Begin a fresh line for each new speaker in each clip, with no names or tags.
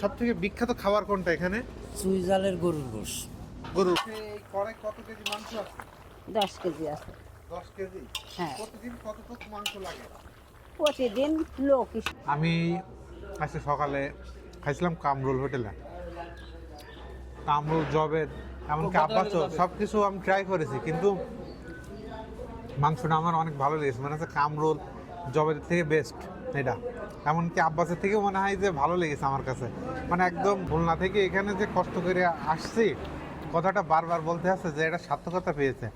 সব থেকে বিখ্যাত খাবার কোনটা এখানে?
সুইজালের গরুর গোশ।
গরু এই কড়াই কত কেজি মাংস আছে?
দশ কেজি আছে।
দশ কেজি?
হ্যাঁ।
প্রতিদিন কতটুকু মাংস লাগে?
প্রতিদিন লোক
আমি আজকে সকালে খাইছিলাম কামরুল হোটেলে। কামরুল জবের এমনকি আব্বাস সব কিছু আমি ট্রাই করেছি কিন্তু মাংসটা আমার অনেক ভালো লেগেছে। মানে হচ্ছে কামরুল জবের থেকে বেস্ট এটা। এমনকি আব্বাসের থেকেও মনে হয় যে ভালো লেগেছে আমার কাছে। মানে একদম খুলনা থেকে এখানে যে কষ্ট করে আসছি, কথাটা বারবার বলতে আছে যে এটা সার্থকতা পেয়েছে।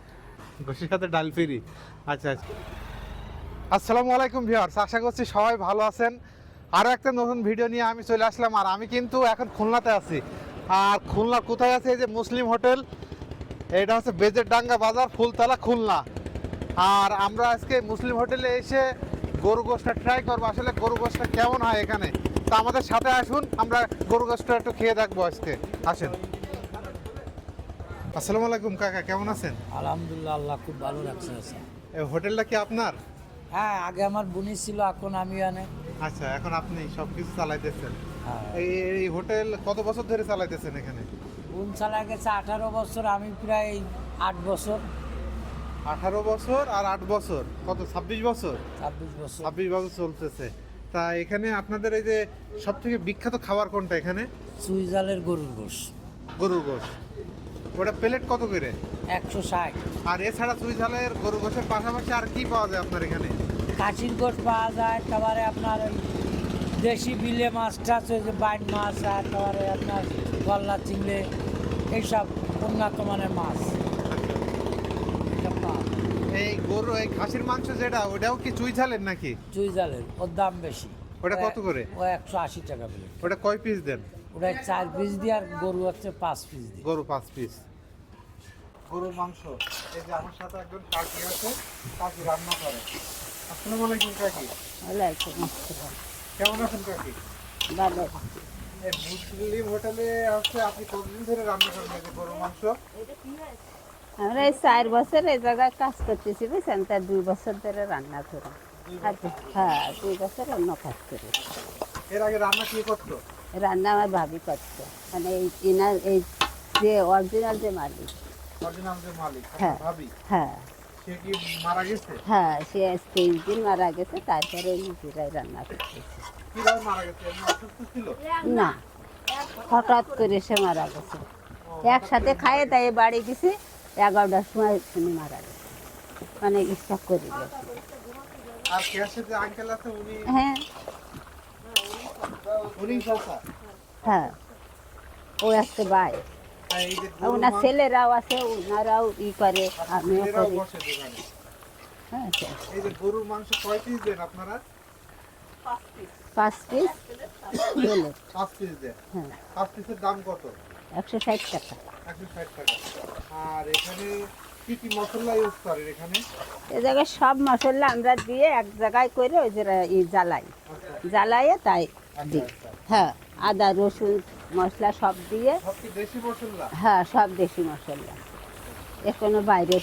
গোসির সাথে ডাল ফিরি। আচ্ছা আচ্ছা। আসসালামু আলাইকুম ভিউয়ার্স, আশা করছি সবাই ভালো আছেন। আরও একটা নতুন ভিডিও নিয়ে আমি চলে আসলাম, আর আমি কিন্তু এখন খুলনাতে আছি। আর খুলনা কোথায় আছে? এই যে মুসলিম হোটেল, এটা হচ্ছে বেজের ডাঙ্গা বাজার, ফুলতলা, খুলনা। আর আমরা আজকে মুসলিম হোটেলে এসে গরু গোশটা ট্রাই করব। আসলে গরু গোশটা কেমন হয় এখানে? তা আমাদের সাথে আসুন আমরা গরু গোশটা একটু খেয়ে দেখব আজকে। আসেন। আসসালামু আলাইকুম কাকা কেমন আছেন?
আলহামদুলিল্লাহ আল্লাহ খুব ভালো আছে
এই হোটেলটা কি আপনার?
হ্যাঁ আগে আমার বুনি ছিল এখন আমি আনে
আচ্ছা এখন আপনি সব কিছু চালাইতেছেন।
হ্যাঁ।
এই এই হোটেল কত বছর ধরে চালাইতেছেন এখানে?
বুন চালা গেছে আঠারো বছর আমি প্রায় আট বছর।
আঠারো বছর আর আট বছর। কত? ছাব্বিশ বছর?
ছাব্বিশ বছর।
ছাব্বিশ বছর চলতেছে। তা এখানে আপনাদের এই যে সব থেকে বিখ্যাত খাবার কোনটা এখানে?
সুইজালের গরুর গোশ।
গরুর গোশ। ওটা প্লেট কত করে?
একশো ষাট।
আর এছাড়া চুই গরুর গরু গোশের পাশাপাশি আর কি পাওয়া যায় আপনার এখানে?
কাশির গোশ পাওয়া যায় তারপরে আপনার দেশি বিলে মাছটা আছে যে বাইন মাছ আর তারপরে আপনার গল্লা চিংড়ে এইসব উন্নত মানের মাছ।
এই গরু এই খাসির মাংস যেটা ওটাও কি চুই ঝালের নাকি?
চুইজালের ওর দাম বেশি।
ওটা কত করে?
ও একশো আশি টাকা প্লেট
ওটা কয় পিস দেন?
ওটা চার পিস দিয়ে আর গরু হচ্ছে পাঁচ পিস দিয়ে।
গরু পাঁচ পিস গরুর মাংস এই যে আমার সাথে একজন কাকি আছে কাকি রান্না করে। আসসালামু আলাইকুম কাকি।
ওয়ালাইকুম আসসালাম।
কেমন আছেন কাকি?
ভালো।
এই মুসলিম হোটেলে হচ্ছে আপনি কতদিন ধরে রান্না করেন গরুর মাংস?
আমরা এই চার বছর এই জায়গায় কাজ করতেছি বুঝছেন? তার দুই বছর ধরে রান্না করি। হ্যাঁ দুই বছর অন্য কাজ করি।
এর আগে রান্না কি করতো?
রান্না আমার ভাবি করতো। মানে এই ইনার এই যে অরিজিনাল যে মালিক।
অরিজিনাল যে মালিক
হ্যাঁ।
ভাবি?
হ্যাঁ।
সে কি মারা গেছে?
হ্যাঁ সে তেইশ দিন মারা গেছে তারপরে নিজেরাই রান্না করতেছে।
কীভাবে মারা গেছে? অসুস্থ ছিল?
না হঠাৎ করে সে মারা গেছে। একসাথে খাইয়ে তাই বাড়ি গেছে এগারোটার সময় শুনে মারা গেছে। মানে ইচ্ছা করি গেছে।
উনি
হ্যাঁ। হ্যাঁ। ও একটা ভাই
আর এই যে
আর
গরুর
ওনার ছেলেরাও আছে ওনারাও ই করে আমিও করি। হ্যাঁ
গরুর মাংস কয় পিস দেন আপনারা?
পাঁচ পিস
পাঁচ পিস দেন।
হ্যাঁ।
পাঁচ পিসের দাম কত?
একশো ষাট টাকা।
আর এখানে কি কি মশলা ইউজ করেন এখানে
এ জায়গায় সব মশলা আমরা দিয়ে এক জায়গায় করে ওই যে ই জ্বালাই। জ্বালাইয়ে তাই দিই। হ্যাঁ আদা রসুন মশলা সব দিয়ে।
দেশি মশলা
হ্যাঁ সব দেশি মশলা। এ কোনো বাইরের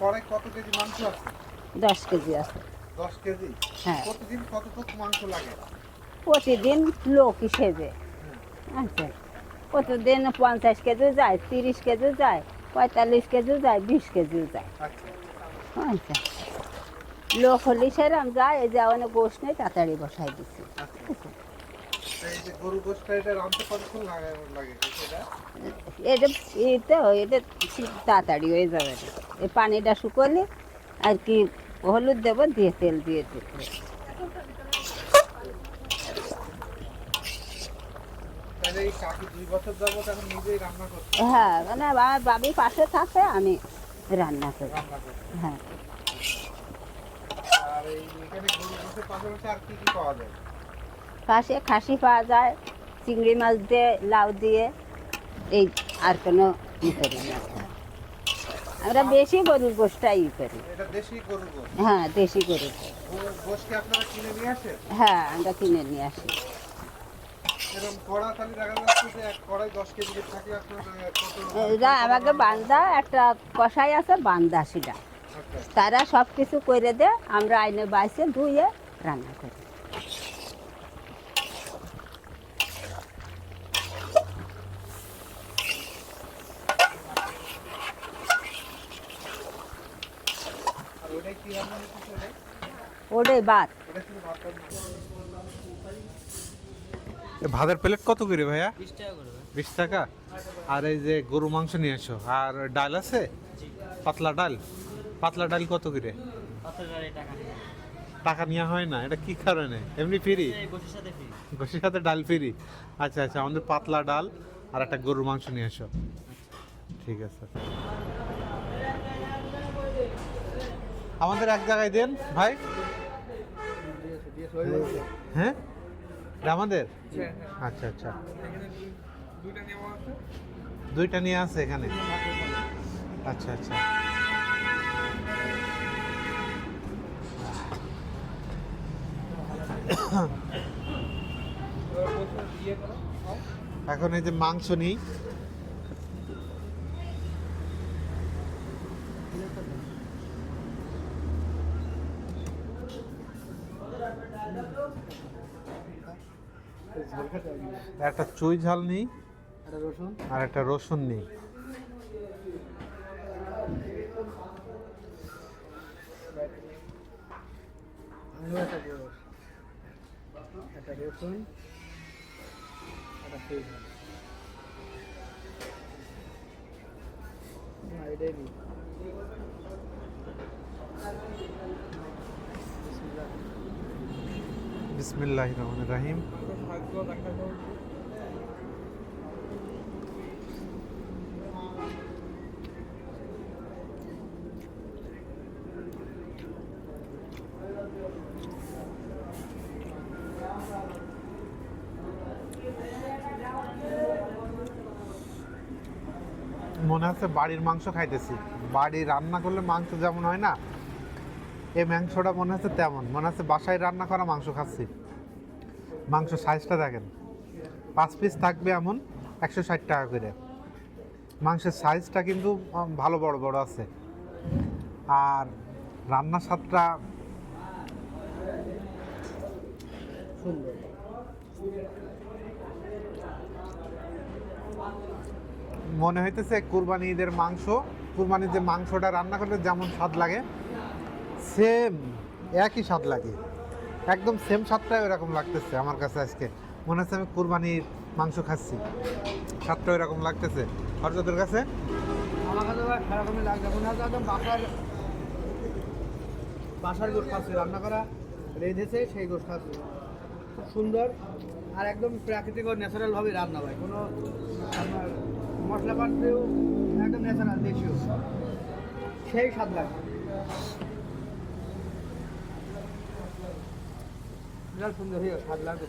কড়াই কত কেজি মাংস আছে
দশ কেজি আছে।
দশ কেজি
হ্যাঁ।
প্রতিদিন কতটুকু মাংস লাগে?
প্রতিদিন লোক হিসেবে আচ্ছা। প্রতিদিন পঞ্চাশ কেজি যায় তিরিশ কেজি যায় পঁয়তাল্লিশ কেজি যায় বিশ কেজি যায়।
আচ্ছা
আচ্ছা। লোক হলে সেরম যায় এই যে অনেক গোশ নেই তাড়াতাড়ি বসাই দিচ্ছি
এটা
তাড়াতাড়ি হয়ে যাবে। এই পানিটা শুকোলে আর কি হলুদ দেবো দিয়ে তেল দিয়ে দেবো
তাহলে এই কাকি দুই বছর যাব এখন নিজেই রান্না করছে
হ্যাঁ মানে আমার বাবি পাশে থাকে আমি রান্না করি। হ্যাঁ। পাশে খাসি পাওয়া যায় চিংড়ি মাছ দিয়ে লাউ দিয়ে এই আর কোনো ই করি না। আমরা বেশি গরুর গোষ্ঠটাই ই করি।
এটা দেশি গরু
হ্যাঁ দেশি গরুর হ্যাঁ আমরা কিনে নিয়ে আসি। আমাকে বান্দা একটা কষাই আছে বান্দা সেটা। তারা সব কিছু করে দে আমরা আইনে বাইসে ধুয়ে রান্না করি। ওটাই
ভাত। ভাতের প্লেট কত করে ভাইয়া? বিশ টাকা আর এই যে গরু মাংস নিয়ে এসো। আর ডাল আছে? পাতলা ডাল? পাতলা ডাল কত করে? টাকা নেওয়া হয় না এটা কি কারণে? এমনি ফ্রি? গোসের সাথে ডাল ফ্রি? আচ্ছা আচ্ছা আমাদের পাতলা ডাল আর একটা গরুর মাংস নিয়ে এসো। ঠিক আছে। আমাদের এক জায়গায় দেন ভাই। হ্যাঁ? আমাদের? আচ্ছা আচ্ছা। দুইটা নিয়ে আছে এখানে? আচ্ছা আচ্ছা। এখন এই যে মাংস নিই। একটা চুই ঝাল নিই। আর একটা রসুন নিই। বিসমিল্লাহ রহমান রাহিম মনে হচ্ছে বাড়ির মাংস খাইতেছি। বাড়ি রান্না করলে মাংস যেমন হয় না এই মাংসটা মনে হচ্ছে তেমন, মনে হচ্ছে বাসায় রান্না করা মাংস খাচ্ছি। মাংস সাইজটা দেখেন, পাঁচ পিস থাকবে এমন একশো ষাট টাকা করে। মাংসের সাইজটা কিন্তু ভালো বড় বড় আছে। আর রান্নার স্বাদটা মনে হইতেছে কুরবানি ঈদের মাংস, কুরবানির যে মাংসটা রান্না করলে যেমন স্বাদ লাগে সেম একই স্বাদ লাগে। একদম সেম স্বাদটাই এরকম লাগতেছে আমার কাছে আজকে। মনে হচ্ছে আমি কুরবানির মাংস খাচ্ছি। স্বাদটা এরকম লাগতেছে। আর তোদের কাছে?
আমার কাছে সেরকমই লাগছে। মনে হচ্ছে একদম বাসার বাসার গোশ খাচ্ছে। রান্না করা রেঁধেছে, সেই গোশ খাচ্ছে। খুব সুন্দর। আর একদম প্রাকৃতিক ও ন্যাচারাল ভাবে রান্না হয়। কোনো আপনার মশলা পাত্রেও একদম ন্যাচারাল দেশীয়। সেই স্বাদ লাগে।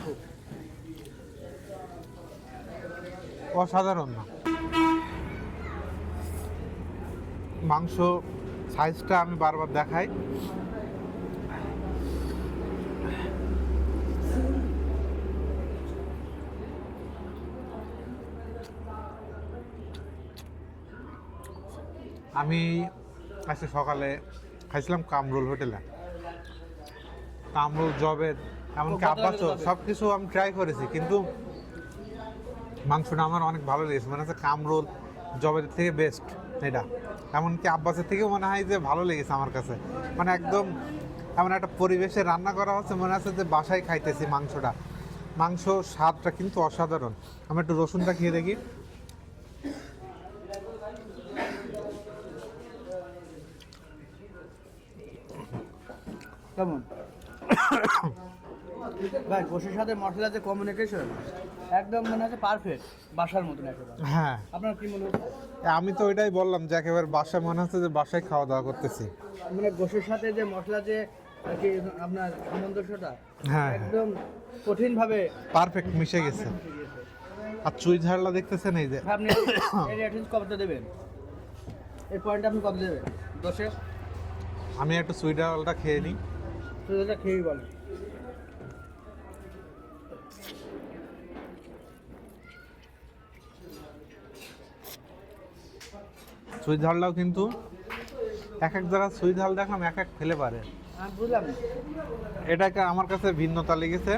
খুব
অসাধারণ না। মাংস সাইজটা আমি বারবার দেখাই। আমি আজকে সকালে খাইছিলাম কামরুল হোটেলে। কামরুল জবের এমনকি আব্বাসও সব কিছু আমি ট্রাই করেছি কিন্তু মাংসটা আমার অনেক ভালো লেগেছে মানে হচ্ছে কামরোল জবের থেকে বেস্ট এটা। এমনকি আব্বাসের থেকেও মনে হয় যে ভালো লেগেছে আমার কাছে। মানে একদম এমন একটা পরিবেশে রান্না করা হচ্ছে মনে হচ্ছে যে বাসায় খাইতেছি মাংসটা। মাংস স্বাদটা কিন্তু অসাধারণ। আমি একটু রসুনটা খেয়ে দেখি।
কেমন? ভাই গোশের সাথে মশলার যে কমিউনিকেশন একদম মনে হচ্ছে পারফেক্ট বাসার মতন একেবারে।
হ্যাঁ।
আপনার কি মনে হচ্ছে?
আমি তো ওইটাই বললাম যে একেবারে বাসায় মনে হচ্ছে যে বাসায় খাওয়া দাওয়া করতেছি।
মানে গোশের সাথে যে মশলা যে আর কি আপনার সামঞ্জস্যটা
হ্যাঁ।
একদম কঠিন ভাবে
পারফেক্ট মিশে গেছে। আর চুই ঝাড়লা দেখতেছেন এই যে।
আপনি এর অ্যাটেন্স কত দেবেন? এর পয়েন্ট আপনি কত দেবেন? দশে
আমি একটু ডালটা খেয়ে নিই।
এটা খেয়েই বলেন।
সুই ঝালটাও কিন্তু এক এক জায়গায় সুই ঝাল দেখলাম এক এক ফেলে পারে।
বুঝলাম।
এটাকে আমার কাছে ভিন্নতা লেগেছে।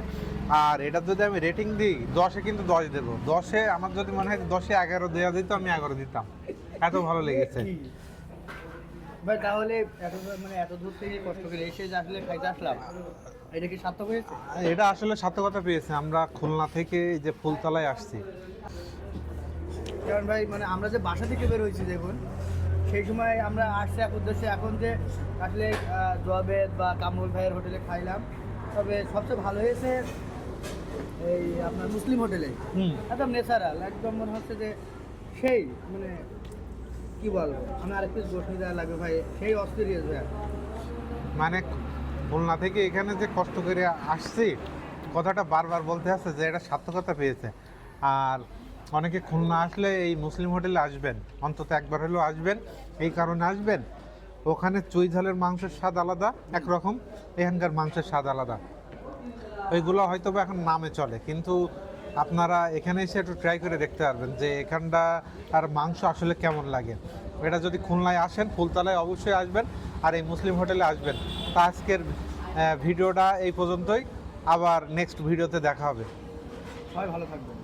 আর এটা যদি আমি রেটিং দিই দশে কিন্তু দশ দেবো। দশে আমার যদি মনে হয় দশে এগারো দেওয়া দিত আমি এগারো দিতাম। এত ভালো লেগেছে।
ভাই তাহলে এত মানে এত দূর থেকে কষ্ট করে এসে আসলে খাইতে আসলাম এটা কি সার্থক হয়েছে?
এটা আসলে সার্থকতা পেয়েছে। আমরা খুলনা থেকে এই যে ফুলতলায় আসছি।
কারণ ভাই মানে আমরা যে বাসা থেকে বের হয়েছি দেখুন সেই সময় আমরা আসছি এক উদ্দেশ্যে এখন যে আসলে জবেদ বা কামরুল ভাইয়ের হোটেলে খাইলাম। তবে সবচেয়ে ভালো হয়েছে এই আপনার মুসলিম হোটেলে।
হুম।
একদম ন্যাচারাল একদম মনে হচ্ছে যে সেই মানে কি বলব আমি আরেক পিস গোষ্ঠী দেওয়া লাগবে ভাই সেই অস্থিরিয়াস ভাই
মানে খুলনা থেকে এখানে যে কষ্ট করে আসছি কথাটা বারবার বলতে আছে যে এটা সার্থকতা পেয়েছে। আর অনেকে খুলনা আসলে এই মুসলিম হোটেলে আসবেন, অন্তত একবার হলেও আসবেন। এই কারণে আসবেন। ওখানে চুই ঝালের মাংসের স্বাদ আলাদা, একরকম এখানকার মাংসের স্বাদ আলাদা। ওইগুলো হয়তো বা এখন নামে চলে, কিন্তু আপনারা এখানে এসে একটু ট্রাই করে দেখতে পারবেন যে এখানটা আর মাংস আসলে কেমন লাগে। এটা যদি খুলনায় আসেন, ফুলতলায় অবশ্যই আসবেন আর এই মুসলিম হোটেলে আসবেন। তা আজকের ভিডিওটা এই পর্যন্তই। আবার নেক্সট ভিডিওতে দেখা হবে।
সবাই ভালো থাকবেন।